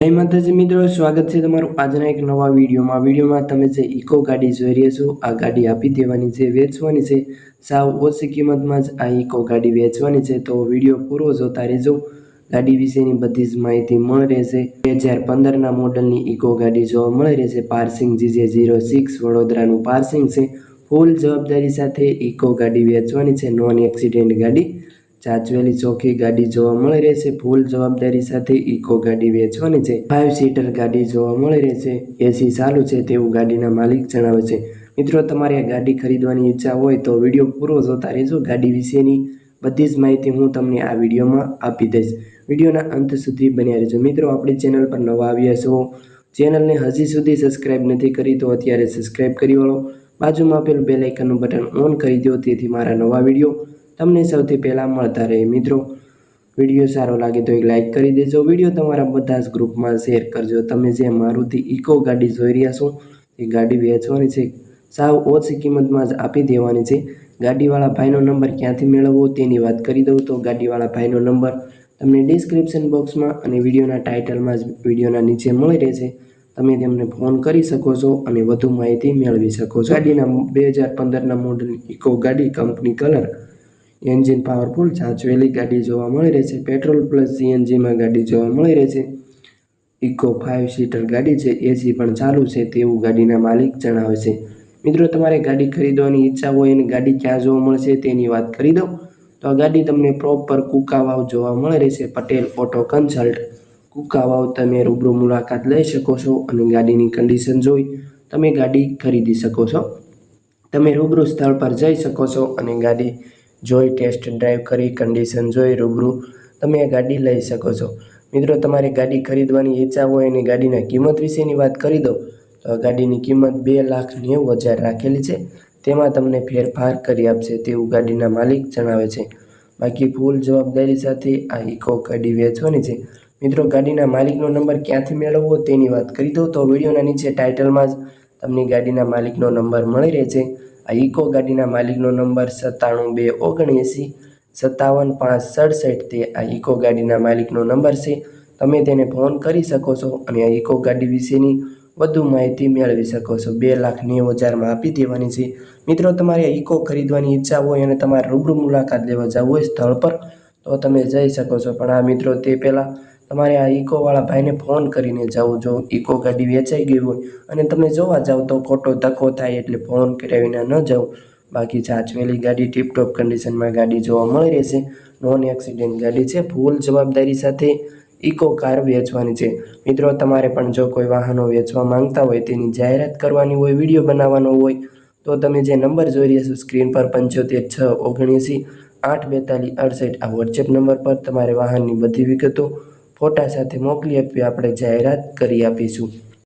જય માતાજી મિત્રો, સ્વાગત છે તમારું આજના એક નવા વિડીયોમાં. વિડીયોમાં તમે જે ઇકો ગાડી જોઈ રહ્યા છો, આ ગાડી આપી દેવાની છે, વેચવાની છે. સાવ ઓછી કિંમતમાં જ આ ઇકો ગાડી વેચવાની છે. તો વીડિયો પૂરો જોતા રહેજો. ગાડી વિશેની બધી જ માહિતી મળી રહેશે. બે હજાર પંદરના મોડલની ઇકો ગાડી જોવા મળી રહેશે. પાર્સિંગ જીજે ઝીરો સિક્સ વડોદરાનું પાર્સિંગ છે. ફૂલ જવાબદારી સાથે ઇકો ગાડી વેચવાની છે. નોન એક્સિડન્ટ ગાડી. ચાચવેલી ચોખ્ખી ગાડી જોવા મળી રહેશે ફૂલ જવાબદારી સાથે ઇકો ગાડી વેચવાની છે. ફાઇવ સીટર ગાડી જોવા મળી રહેશે એસી ચાલુ છે તેવું ગાડીના માલિક જણાવે છે. મિત્રો, તમારે આ ગાડી ખરીદવાની ઈચ્છા હોય તો વીડિયો પૂરો જોતા રહેજો. ગાડી વિશેની બધી જ માહિતી હું તમને આ વિડીયોમાં આપી દઈશ. વિડીયોના અંત સુધી બન્યા રહેજો. મિત્રો, આપણી ચેનલ પર નવા આવ્યા છો, ચેનલને હજી સુધી સબસ્ક્રાઈબ નથી કરી તો અત્યારે સબસ્ક્રાઈબ કરી વાળો. બાજુમાં આપેલું બેલ આઇકનનું બટન ઓન કરી દો, તેથી મારા નવા વીડિયો તમને સૌથી પહેલાં મળતા રહે મિત્રો, વીડિયો સારો લાગે તો એક લાઇક કરી દેજો. વીડિયો તમારા બધા જ ગ્રુપમાં શેર કરજો. તમે જે મારુતિ ઇકો ગાડી જોઈ રહ્યા છો, એ ગાડી વેચવાની છે. સાવ ઓછી કિંમતમાં જ આપી દેવાની છે. ગાડીવાળા ભાઈનો નંબર ક્યાંથી મેળવવો તેની વાત કરી દઉં તો ગાડીવાળા ભાઈનો નંબર તમને ડિસ્ક્રિપ્શન બોક્સમાં અને વિડીયોના ટાઇટલમાં જ વિડીયોના નીચે મળી રહેશે. તમે તેમને ફોન કરી શકો છો અને વધુ માહિતી મેળવી શકો છો. ગાડીના બે હજાર પંદરના મોડલ ઇકો ગાડી કંપની કલર એન્જિન પાવરફુલ સાચવેલી ગાડી જોવા મળી રહેશે પેટ્રોલ પ્લસ સીએનજીમાં ગાડી જોવા મળી રહેશે ઇકો ફાઇવ સીટર ગાડી છે, એસી પણ ચાલુ છે, તેવું ગાડીના માલિક જણાવે છે. મિત્રો, તમારે ગાડી ખરીદવાની ઈચ્છા હોય અને ગાડી ક્યાં જોવા મળશે તેની વાત કરી દઉં. તો આ ગાડી તમને પ્રોપર કુકાવાવ જોવા મળી રહેશે પટેલ ઓટો કન્સલ્ટ. કુકાવાવ તમે રૂબરૂ મુલાકાત લઈ શકો છો અને ગાડીની કન્ડિશન જોઈ તમે ગાડી ખરીદી શકો છો. તમે રૂબરૂ સ્થળ પર જઈ શકો છો અને ગાડી જોઈ ટેસ્ટ ડ્રાઈવ કરી કન્ડિશન જોઈ, રૂબરૂ તમે આ ગાડી લઈ શકો છો. મિત્રો, તમારે ગાડી ખરીદવાની ઈચ્છા હોય અને ગાડીના કિંમત વિશેની વાત કરી દઉં, તો આ ગાડીની કિંમત બે લાખ નેવું હજાર રાખેલી છે. તેમાં તમને ફેરફાર કરી આપશે તેવું ગાડીના માલિક જણાવે છે. બાકી ફૂલ જવાબદારી સાથે આ ઇકો ગાડી વેચવાની છે. મિત્રો, ગાડીના માલિકનો નંબર ક્યાંથી મેળવવો તેની વાત કરી દઉં, તો વિડીયોના નીચે ટાઇટલમાં જ તમને ગાડીના માલિકનો નંબર મળી રહે છે આ ઇકો ગાડીના માલિકનો નંબર સત્તાણું બે ઓગણએંસી, સત્તાવન પાંચ સડસઠ તે આ ઇકો ગાડીના માલિકનો નંબર છે. તમે તેને ફોન કરી શકો છો અને આ ઇકો ગાડી વિશેની વધુ માહિતી મેળવી શકો છો. બે લાખ નેવું હજારમાં આપી દેવાની છે. મિત્રો, તમારે ઇકો ખરીદવાની ઈચ્છા હોય અને તમારે રૂબરૂ મુલાકાત લેવા જવું હોય સ્થળ પર, તો તમે જઈ શકો છો. પણ આ મિત્રો, તે પહેલાં તમારે આ ઇકોવાળા ભાઈને ફોન કરીને જાઓ જો ઇકો ગાડી વેચાઈ ગઈ હોય અને તમે જોવા જાઓ તો ખોટો ધક્કો થાય એટલે ફોન કર્યા વિના ન જાઓ બાકી સાચવેલી ગાડી ટીપટોપ કન્ડિશનમાં ગાડી જોવા મળી રહેશે. નોન એક્સિડન્ટ ગાડી છે. ફૂલ જવાબદારી સાથે ઇકો કાર વેચવાની છે. મિત્રો, તમારે પણ જો કોઈ વાહનો વેચવા માંગતા હોય, તેની જાહેરાત કરવાની હોય, વીડિયો બનાવવાનો હોય, તો તમે જે નંબર જોઈ રહ્યા છો, સ્ક્રીન પર પંચોતેર છ ઓગણએંસી આઠ બેતાલીસ અડસઠ આ વોટ્સએપ નંબર પર તમારે વાહનની બધી વિગતો ફોટા સાથે મોકલી આપવી આપણે જાહેરાત કરી આપીશું.